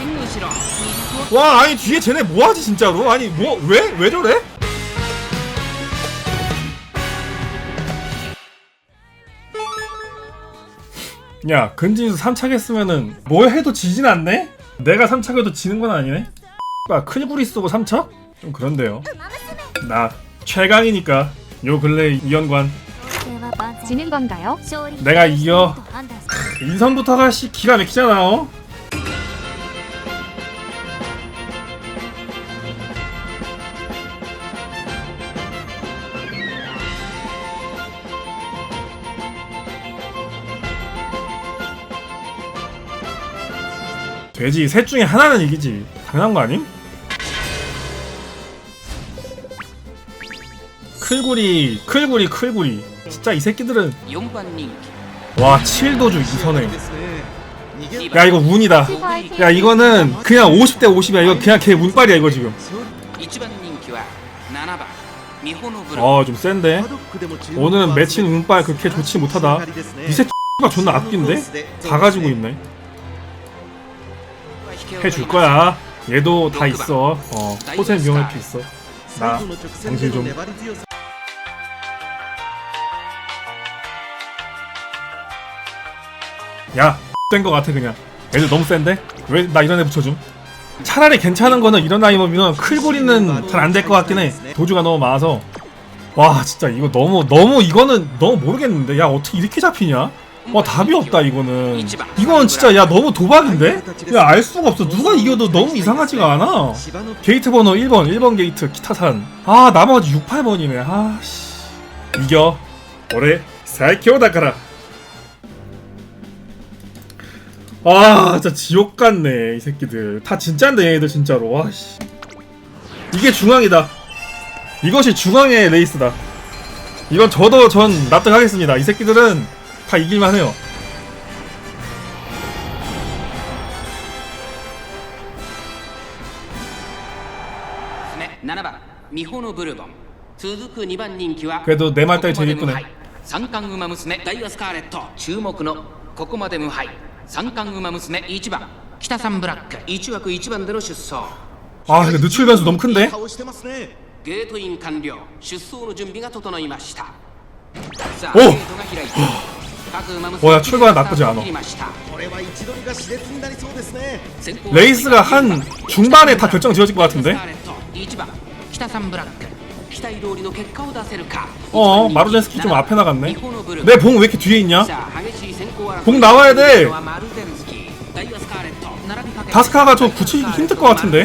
생누시로 미리고 와 아니 뒤에 쟤네 뭐하지 진짜로 아니 뭐 왜 왜 저래? 야 근진수 3착 했으면은 뭐 해도 지진 않네? 내가 3착 해도 지는 건 아니네? 아 큰구리 쓰고 3착? 좀 그런데요 나 최강이니까 요 근래 이연관 지는 건가요? 내가 이겨 인선부터가 씨 기가 막히잖아 어? 돼지 셋 중에 하나는 이기지. 당연한 거 아님? 클구리 클구리 클구리. 진짜 이 새끼들은 와 7도주 2선행 야 이거 운이다. 야 이거는 그냥 50대 50이야. 이거 그냥 걔 운빨이야 이거 지금. 어좀 아, 센데. 오늘은 매친 운빨 그렇게 좋지 못하다. 이 새끼가 존나 아낀데? 다 가지고 있네. 해줄 거야 얘도 다 있어 어 호세 명할수 있어 나 정신 좀 야, 된거 같아 그냥. 애들 너무 센데? 왜 나 이런 애 붙여줌? 차라리 괜찮은 거는 이런 아이범이면 클고리는 잘 안 될 것 같긴 해. 도주가 너무 많아서. 와, 진짜 이거 너무 너무 이거는 너무 모르겠는데. 야, 어떻게 이렇게 잡히냐? 와, 답이 없다 이거는. 이건 진짜 야 너무 도박인데? 야, 알 수가 없어. 누가 이겨도 너무 이상하지가 않아. 게이트 번호 1번, 1번 게이트 기타산. 아, 나머지 6, 8번이네. 아, 씨. 이겨. 올해 사이키오다카라. 아 진짜 지옥 같네 이 새끼들 다 진짜인데 얘네들 진짜로 와씨 이게 중앙이다 이것이 중앙의 레이스다 이건 저도 전 납득하겠습니다 이 새끼들은 다 이길만 해요 7番ミホノブルボン続く2番人気は 그래도 내 말 따위 ここまで 재밌구네 無敗三冠馬娘ダイワスカーレット注目のここまで無敗三冠馬娘1番北さんブラック1枠1番での出走 아 이거 누출 변수 너무 큰데? ゲートイン完了出走の準備が整いましたさあおゲートが開いた 뭐야 뭐, 출발 나쁘지 않아. 레이스가 한 중반에 다 결정 지어질 것 같은데? 어 마루젠스키 좀 앞에 나갔네. 내 봉 왜 이렇게 뒤에 있냐? 봉 나와야 돼. 다스카가 좀 붙이기 힘들 것 같은데?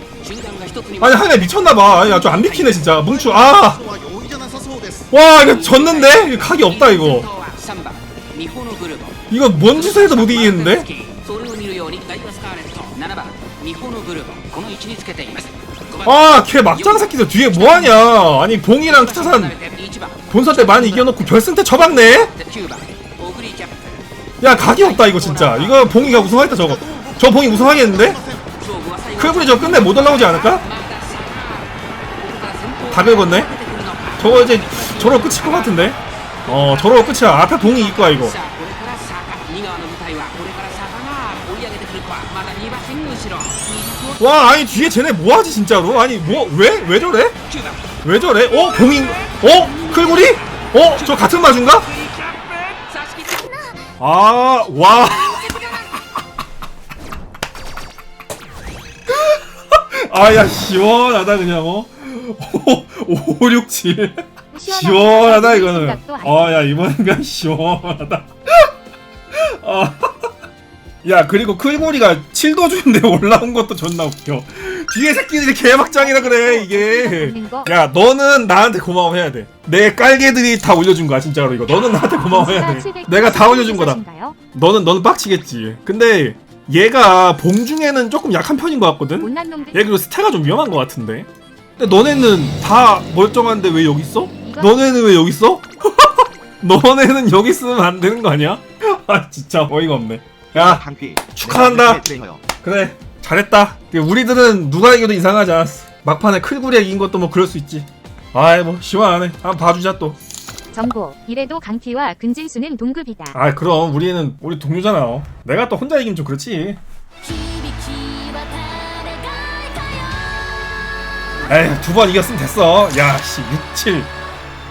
아니 한해 미쳤나봐 아니 아, 좀안 비키네 진짜 뭉추 아와 이거 졌는데? 이거 각이 없다 이거 이거 뭔 짓을 해도 못 이기는데? 아, 걔 막장 새끼들 뒤에 뭐하냐? 아니 봉이랑 투타산 본선 때 많이 이겨놓고 결승 때 쳐박네? 야 각이 없다 이거 진짜 이거 봉이가 우승하겠다 저거 저 봉이 우승하겠는데? 그 크레블이 저 끝내 못 올라오지 않을까? 다 긁었네? 저거 이제 저로 끝일 것 같은데? 어 저로 끝이야 앞에 봉이 있거야 아, 이거 와 아니 뒤에 쟤네 뭐하지 진짜로 아니 뭐 왜? 왜 저래? 왜 저래? 어? 봉인 어? 클구리? 어? 저 같은 마주인가? 아와 아, 야, 시원하다, 그냥, 어? 5, 6, 7. 시원하다, 이거는. 아, 야, 이번엔 그냥 시원하다. 아. 야, 그리고 클고리가 7도 주인데 올라온 것도 존나 웃겨. 뒤에 새끼들이 개막장이라 그래, 이게. 야, 너는 나한테 고마워해야 돼. 내 깔개들이 다 올려준 거야, 진짜로, 이거. 너는 나한테 고마워해야 돼. 내가 다 올려준 거다. 너는 너는 빡치겠지. 근데 얘가 봉 중에는 조금 약한 편인 것 같거든? 못난 놈들 얘 그리고 스태가 좀 위험한 것 같은데 근데 너네는 다 멀쩡한데 왜 여기 있어? 이거- 너네는 왜 여기 있어? 너네는 여기 있으면 안 되는 거 아니야? 아 진짜 어이가 없네 야 축하한다. 플레이어요. 그래 잘했다 우리들은 누가 이겨도 이상하지 않았어 막판에 클구리에 이긴 것도 뭐 그럴 수 있지 아이 뭐 시원하네 한번 봐주자 또 정보. 이래도 강티와 근진수는 동급이다. 아 그럼 우리는 우리 동료잖아 내가 또 혼자 이기면 좀 그렇지. 에이 두 번 이겼으면 됐어. 야씨 6, 7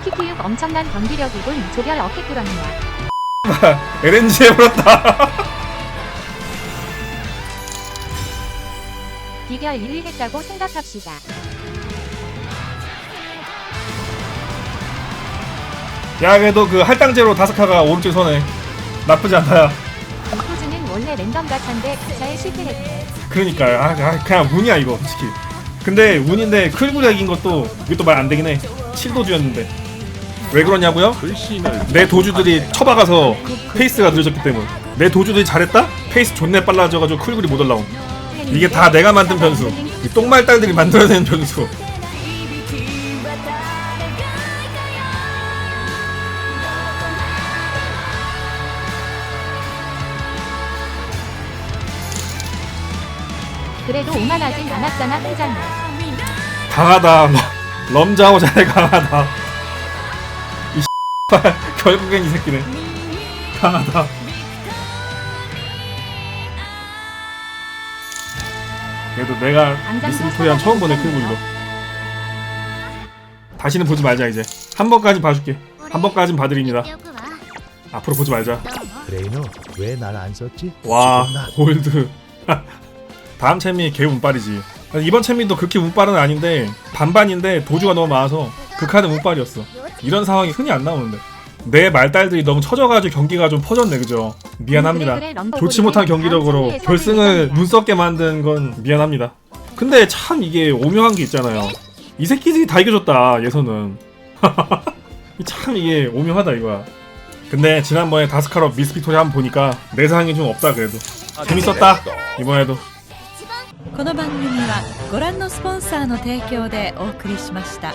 키키육 엄청난 경기력이군. 조별 어깨 뚫었냐 LNG 해버렸다. 비결 1위 했다고 생각합시다 야 그래도 그 할당제로 다스카가 오른쪽 손에 나쁘지 않다 이포즈는 원래 랜덤 가차인데 가차에 실패했네 그러니까 아, 아, 그냥 운이야 이거 솔직히. 근데 운인데 이긴 것도 이것도 말 안 되긴 해. 7도주였는데. 왜 그러냐고요? 내 도주들이 쳐박아서 페이스가 늦어졌기 때문. 내 도주들이 잘했다? 페이스 존내 빨라져가지고 클구리 못 올라옴. 이게 다 내가 만든 변수. 이 똥말딸들이 만들어내는 변수 그래도 오만하진 않았잖아 회장님. 강하다. 럼- 럼자오 잘 강하다. 이 결국엔 이 새끼네. 강하다. 그래도 내가 미스 빅토리안 처음 보네 클구리로 다시는 보지 말자 이제. 한 번까지 봐줄게. 한 번까진 봐드립니다. 앞으로 보지 말자. 그레이너 왜 날 안 썼지? 와? 골드 다음 챔이 개 운빨이지. 이번 챔미도 그렇게 운빨은 아닌데 반반인데 도주가 너무 많아서 극한의 운빨이었어. 이런 상황이 흔히 안 나오는데. 내 말달들이 너무 처져가지고 경기가 좀 퍼졌네 그죠? 미안합니다. 좋지 못한. 경기력으로 결승을 눈썩게 만든 건 미안합니다. 근데 참 이게 오묘한 게 있잖아요. 이 새끼들이 다 이겨줬다 예선은. 참 이게 오묘하다 이거야. 근데 지난번에 다스카럽 미스피토리 한번 보니까 내상이 좀 없다 그래도. 재밌었다 이번에도 この番組はご覧のスポンサーの提供でお送りしました。